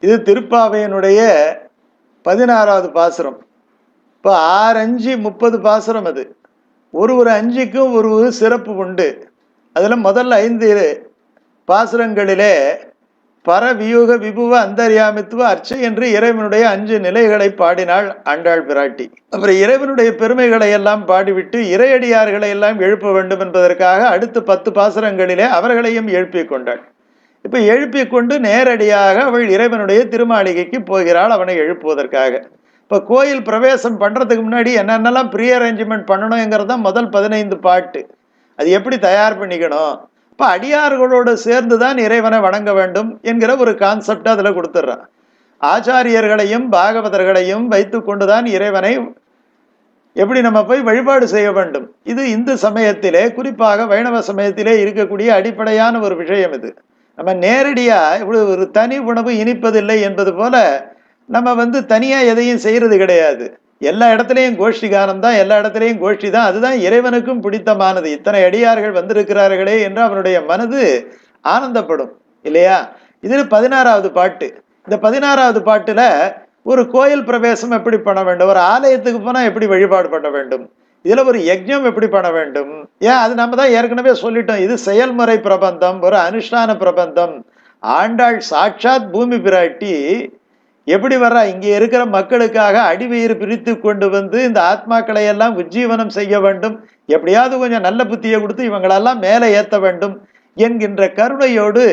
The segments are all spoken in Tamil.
இது திருப்பாவையினுடைய பதினாறாவது பாசுரம். இப்போ ஆறு அஞ்சு முப்பது பாசுரம் அது. ஒரு ஒரு அஞ்சுக்கும் ஒரு ஒரு சிறப்பு உண்டு. அதில் முதல்ல ஐந்து பாசுரங்களிலே பரவியூக விபுவ அந்தர்யாமித்துவ அர்ச்சை என்று இறைவனுடைய அஞ்சு நிலைகளை பாடினாள் ஆண்டாள் பிராட்டி. அப்புறம் இறைவனுடைய பெருமைகளை எல்லாம் பாடிவிட்டு இறையடியார்களை எல்லாம் எழுப்ப வேண்டும் என்பதற்காக அடுத்த பத்து பாசுரங்களிலே அவர்களையும் எழுப்பிக் கொண்டாள். இப்போ எழுப்பி கொண்டு நேரடியாக அவள் இறைவனுடைய திருமாளிகைக்கு போகிறாள் அவனை எழுப்புவதற்காக. இப்போ கோயில் பிரவேசம் பண்ணுறதுக்கு முன்னாடி என்னென்னலாம் ப்ரீ அரேஞ்ச்மெண்ட் பண்ணணுங்கிறது தான் முதல் பதினைந்து பாட்டு. அது எப்படி தயார் பண்ணிக்கணும்? இப்போ அடியார்களோடு சேர்ந்து தான் இறைவனை வணங்க வேண்டும் என்கிற ஒரு கான்செப்ட் அதில் கொடுத்துட்றான். ஆச்சாரியர்களையும் பாகவதர்களையும் வைத்து கொண்டு தான் இறைவனை எப்படி நம்ம போய் வழிபாடு செய்ய வேண்டும்? இது இந்து சமயத்திலே குறிப்பாக வைணவ சமயத்திலே இருக்கக்கூடிய அடிப்படையான ஒரு விஷயம் இது. நம்ம நேரடியாக இவ்வளோ ஒரு தனி உணவு இனிப்பதில்லை என்பது போல நம்ம வந்து தனியாக எதையும் செய்கிறது கிடையாது. எல்லா இடத்துலையும் கோஷ்டி கானம் தான் எல்லா இடத்துலையும் கோஷ்டி தான். அதுதான் இறைவனுக்கும் பிடித்தமானது. இத்தனை அடியார்கள் வந்திருக்கிறார்களே என்று அவனுடைய மனது ஆனந்தப்படும் இல்லையா? இதில் பதினாறாவது பாட்டு. இந்த பதினாறாவது பாட்டில் ஒரு கோயில் பிரவேசம் எப்படி பண்ண வேண்டும்? ஒரு ஆலயத்துக்கு போனால் எப்படி வழிபாடு பண்ண வேண்டும்? இதில் ஒரு யஜ்ஞம் எப்படி பண்ண வேண்டும்? ஏன்? அது நம்ம தான் ஏற்கனவே சொல்லிட்டோம். இது செயல்முறை பிரபந்தம் ஒரு அனுஷ்டான பிரபந்தம். ஆண்டாள் சாட்சாத் பூமி பிராட்டி எப்படி வர்றா? இங்கே இருக்கிற மக்களுக்காக அடிவயிறு பிரித்து கொண்டு வந்து இந்த ஆத்மாக்களை எல்லாம் உஜ்ஜீவனம் செய்ய வேண்டும். எப்படியாவது கொஞ்சம் நல்ல புத்தியை கொடுத்து இவங்களெல்லாம் மேலே ஏற்ற வேண்டும் என்கின்ற கருணையோடு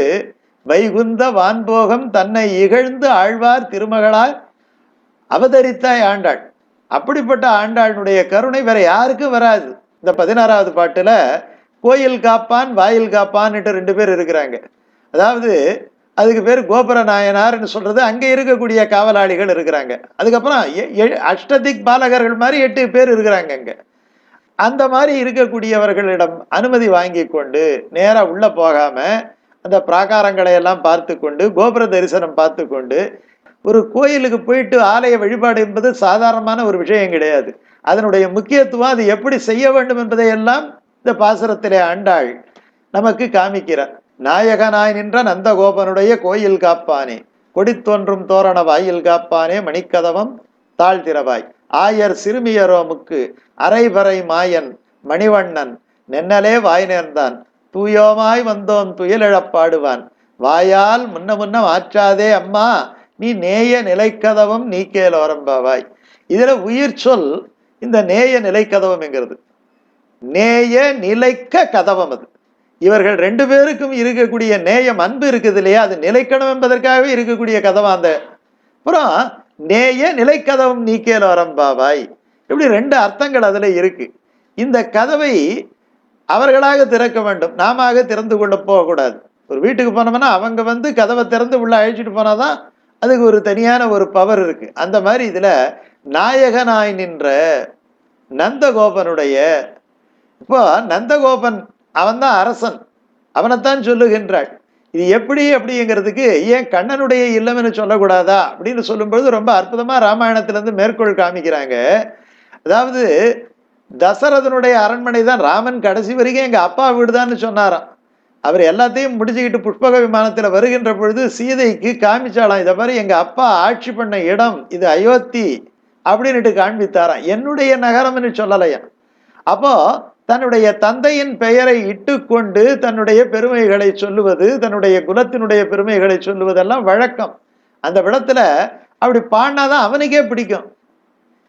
வைகுந்த வான்போகம் தன்னை இகழ்ந்து ஆழ்வார் திருமகளால் அவதரித்தாய் ஆண்டாள். அப்படிப்பட்ட ஆண்டாளுடைய கருணை வேற யாருக்கும் வராது. இந்த பதினாறாவது பாட்டுல கோயில் காப்பான் வாயில் காப்பான்ட்டு ரெண்டு பேர் இருக்கிறாங்க. அதாவது அதுக்கு பேர் கோபுர நாயனார்னு சொல்றது அங்கே இருக்கக்கூடிய காவலாளிகள் இருக்கிறாங்க. அதுக்கப்புறம் எ- எ- அஷ்டதிக் பாலகர்கள் மாதிரி எட்டு பேர் இருக்கிறாங்க அங்கே. அந்த மாதிரி இருக்கக்கூடியவர்களிடம் அனுமதி வாங்கி கொண்டு நேராக உள்ளே போகாம அந்த பிராகாரங்களை எல்லாம் பார்த்து கொண்டு கோபுர தரிசனம் பார்த்து கொண்டு ஒரு கோயிலுக்கு போயிட்டு ஆலய வழிபாடு என்பது சாதாரணமான ஒரு விஷயம் கிடையாது. அதனுடைய முக்கியத்துவம் அது எப்படி செய்ய வேண்டும் என்பதை எல்லாம் இந்த பாசுரத்திலே ஆண்டாள் நமக்கு காமிக்கிறார். நாயகனாய் நின்ற நந்தகோபனுடைய கோயில் காப்பானே கொடித்தோன்றும் தோரண வாயில் காப்பானே மணிக்கதவம் தாழ்த்திரவாய் ஆயர் சிறுமியரோமுக்கு அரைபறை மாயன் மணிவண்ணன் நென்னலே வாய் நேர்ந்தான். தூயோமாய் வந்தோம் துயிலிழப்பாடுவான் வாயால் முன்ன முன்ன மாற்றாதே அம்மா நீ நேய நிலைக்கதவம் நீக்கேலோரம்பாவாய் இதில் உயிர் சொல் இந்த நேய நிலைக்கதவம்ங்கிறது. நேய நிலைக்க கதவம் அது. இவர்கள் ரெண்டு பேருக்கும் இருக்கக்கூடிய நேயம் அன்பு இருக்குது இல்லையா? அது நிலைக்கணும் என்பதற்காகவே இருக்கக்கூடிய கதவம் அந்த? அப்புறம் நேய நிலைக்கதவம் நீக்கேல் வரம்பாவாய் இப்படி ரெண்டு அர்த்தங்கள் அதில் இருக்கு. இந்த கதவை அவர்களாக திறக்க வேண்டும். நாம திறந்து கொள்ள போகக்கூடாது. ஒரு வீட்டுக்கு போனோம்னா அவங்க வந்து கதவை திறந்து உள்ள அழைச்சிட்டு போனாதான் அதுக்கு ஒரு தனியான ஒரு பவர் இருக்கு. அந்த மாதிரி இதுல நாயகனாய் நின்ற நந்தகோபனுடைய இப்போ நந்தகோபன் அவன்தான் அரசன். அவனைத்தான் சொல்லுகின்றாள். இது எப்படி அப்படிங்கிறதுக்கு ஏன் கண்ணனுடைய இல்லம்னு சொல்லக்கூடாதா அப்படின்னு சொல்லும்பொழுது ரொம்ப அற்புதமாக ராமாயணத்திலேருந்து மேற்கோள் காமிக்கிறாங்க. அதாவது தசரதனுடைய அரண்மனை தான் ராமன் கடைசி வரைக்கும் எங்கள் அப்பா வீடுதான்னு சொன்னாராம். அவர் எல்லாத்தையும் முடிச்சுக்கிட்டு புஷ்பக விமானத்தில் வருகின்ற பொழுது சீதைக்கு காமிச்சாலாம் இதை மாதிரி எங்கள் அப்பா ஆட்சி பண்ண இடம் இது அயோத்தி அப்படின்னுட்டு காண்பித்தாராம். என்னுடைய நகரம்னு சொல்லலையா? அப்போ தன்னுடைய தந்தையின் பெயரை இட்டுக்கொண்டு தன்னுடைய பெருமைகளை சொல்லுவது தன்னுடைய குலத்தினுடைய பெருமைகளை சொல்லுவதெல்லாம் வழக்கம். அந்த விடத்தில் அப்படி பாடினாதான் அவனுக்கே பிடிக்கும்.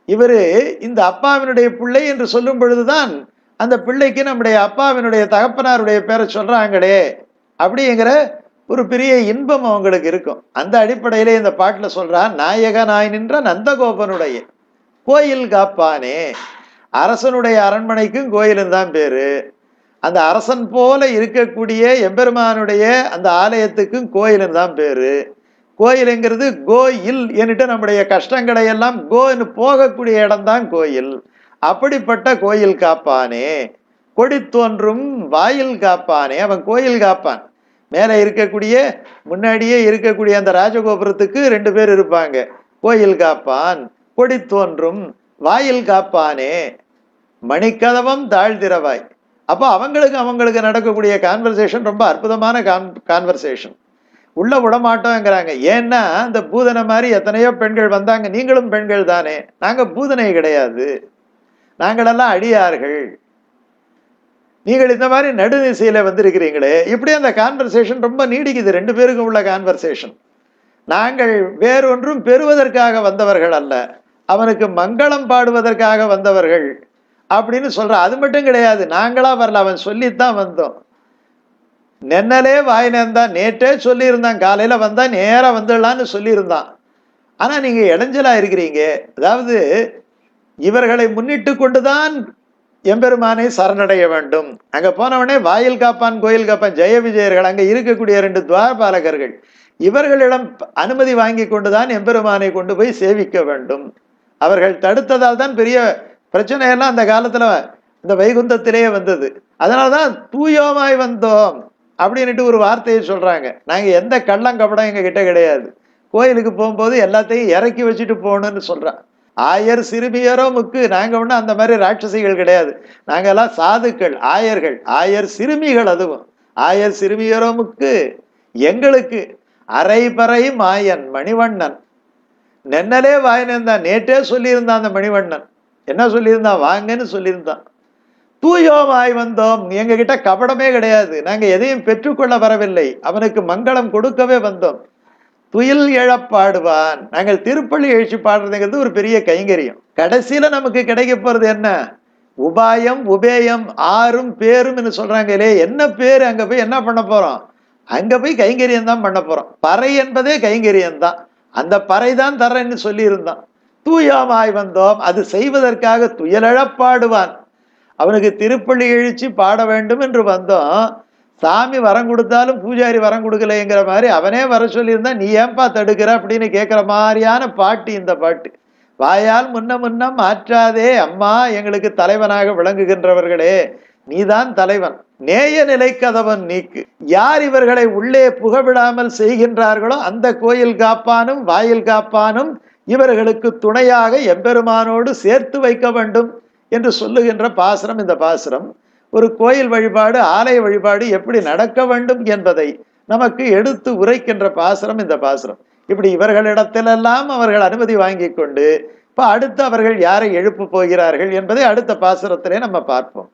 இவர் இந்த அப்பாவினுடைய பிள்ளை என்று சொல்லும் பொழுதுதான் அந்த பிள்ளைக்கு நம்முடைய அப்பாவினுடைய தகப்பனாருடைய பேரை சொல்கிறாங்களே அப்படிங்கிற ஒரு பெரிய இன்பம் அவங்களுக்கு இருக்கும். அந்த அடிப்படையிலே இந்த பாட்டில் சொல்கிறான் நாயக நாய் நின்ற நந்தகோபனுடைய கோயில் காப்பானே. அரசனுடைய அரண்மனைக்கும் கோயிலும் தான் பேர். அந்த அரசன் போல இருக்கக்கூடிய எம்பெருமானுடைய அந்த ஆலயத்துக்கும் கோயிலும் தான் பேர். கோயிலுங்கிறது கோயில் என்னட்டு நம்முடைய கஷ்டங்களை எல்லாம் கோன்னு போகக்கூடிய இடம்தான் கோயில். அப்படிப்பட்ட கோயில் காப்பானே. கொடி தோன்றும் வாயில் காப்பானே. அவன் கோயில் காப்பான். மேலே இருக்கக்கூடிய முன்னாடியே இருக்கக்கூடிய அந்த ராஜகோபுரத்துக்கு ரெண்டு பேர் இருப்பாங்க. கோயில் காப்பான் கொடி தோன்றும் வாயில் காப்பானே. மணிக்கதவம் தாழ்திரவாய் அப்போ அவங்களுக்கு அவங்களுக்கு நடக்கக்கூடிய கான்வர்சேஷன் ரொம்ப அற்புதமான கான் கான்வர்சேஷன் உள்ள விடமாட்டோங்கிறாங்க. ஏன்னா அந்த பூதனை மாதிரி எத்தனையோ பெண்கள் வந்தாங்க. நீங்களும் பெண்கள் தானே. நாங்கள் பூதனை கிடையாது. நாங்களெல்லாம் அடியார்கள். நீங்கள் இந்த மாதிரி நடுநிசையில் வந்திருக்கிறீங்களே. இப்படி அந்த கான்வர்சேஷன் ரொம்ப நீடிக்குது. ரெண்டு பேருக்கும் உள்ள கான்வர்சேஷன் நாங்கள் வேறொன்றும் பெறுவதற்காக வந்தவர்கள் அல்ல. அவனுக்கு மங்களம் பாடுவதற்காக வந்தவர்கள் அப்படின்னு சொல்ற அது மட்டும் கிடையாது. நாங்களாக வரல. அவன் சொல்லித்தான் வந்தோம். நென்னலே வாய் நேர்ந்தான் நேற்றே சொல்லியிருந்தான். காலையில் வந்தால் நேராக வந்துடலான்னு சொல்லியிருந்தான். ஆனால் நீங்கள் இடைஞ்சலாக இருக்கிறீங்க. அதாவது இவர்களை முன்னிட்டு கொண்டுதான் எம்பெருமானை சரணடைய வேண்டும். அங்க போனவனே வாயில் காப்பான் கோயில் காப்பான் ஜெய விஜயர்கள் அங்க இருக்கக்கூடிய ரெண்டு துவாரபாலகர்கள். இவர்களிடம் அனுமதி வாங்கி கொண்டுதான் எம்பெருமானை கொண்டு போய் சேவிக்க வேண்டும். அவர்கள் தடுத்ததால் தான் பெரிய பிரச்சனையெல்லாம் அந்த காலத்துல இந்த வைகுந்தத்திலேயே வந்தது. அதனாலதான் தூயோமாய் வந்தோம் அப்படின்ட்டு ஒரு வார்த்தையை சொல்றாங்க. நாங்க எந்த கள்ளம் கபடம் எங்க கிட்ட கிடையாது. கோயிலுக்கு போகும்போது எல்லாத்தையும் இறக்கி வச்சுட்டு போகணும்னு சொல்றான். ஆயர் சிறுமியரோ முக்கு நாங்கள் ஒன்றும் அந்த மாதிரி ராட்சசிகள் கிடையாது. நாங்கள்லாம் சாதுக்கள் ஆயர்கள். ஆயர் சிறுமிகள் அதுவும். ஆயர் சிறுமியரோ முக்கு எங்களுக்கு அரைபறை மாயன் மணிவண்ணன். நென்னலே வாயினிருந்தான் நேற்றே சொல்லியிருந்தான் அந்த மணிவண்ணன். என்ன சொல்லியிருந்தான்? வாங்கன்னு சொல்லியிருந்தான். தூயோமாய் வந்தோம். எங்ககிட்ட கபடமே கிடையாது. நாங்கள் எதையும் பெற்றுக்கொள்ள வரவில்லை. அவனுக்கு மங்களம் கொடுக்கவே வந்தோம். துயில் எழப்பாடுவான் நாங்கள் திருப்பள்ளி எழுச்சி பாடுறதுங்கிறது ஒரு பெரிய கைங்கரியம். கடைசியில நமக்கு கிடைக்க போறது என்ன? உபாயம் உபேயம் ஆறும் பேரும் சொல்றாங்களே என்ன பேர்? அங்க போய் என்ன பண்ண போறோம்? அங்க போய் கைங்கரியம் தான் பண்ண போறோம். பறை என்பதே கைங்கரியம் தான். அந்த பறை தான் தரேன்னு சொல்லியிருந்தான். தூயாமாய் வந்தோம். அது செய்வதற்காக துயலழப்பாடுவான் அவனுக்கு திருப்பள்ளி எழுச்சி பாட வேண்டும் என்று வந்தோம். சாமி வரம் கொடுத்தாலும் பூஜாரி வரம் கொடுக்கலைங்கிற மாதிரி அவனே வர சொல்லியிருந்தா நீ ஏன்பா தடுக்கிற? அப்படின்னு கேட்குற மாதிரியான பாட்டு இந்த பாட்டு. வாயால் முன்ன முன்ன மாற்றாதே அம்மா எங்களுக்கு தலைவனாக விளங்குகின்றவர்களே நீதான் தலைவன். நேய நிலை கதவன் நீக்கு. யார் இவர்களை உள்ளே புகவிடாமல் செய்கின்றார்களோ அந்த கோயில் காப்பானும் வாயில் காப்பானும் இவர்களுக்கு துணையாக எம்பெருமானோடு சேர்த்து வைக்க வேண்டும் என்று சொல்லுகின்ற பாசுரம் இந்த பாசுரம். ஒரு கோயில் வழிபாடு ஆலய வழிபாடு எப்படி நடக்க வேண்டும் என்பதை நமக்கு எடுத்து உரைக்கின்ற பாசுரம் இந்த பாசுரம். இப்படி இவர்களிடத்திலெல்லாம் அவர்கள் அனுமதி வாங்கி கொண்டு இப்போ அடுத்து அவர்கள் யாரை எழுப்ப போகிறார்கள் என்பதை அடுத்த பாசுரத்திலே நம்ம பார்ப்போம்.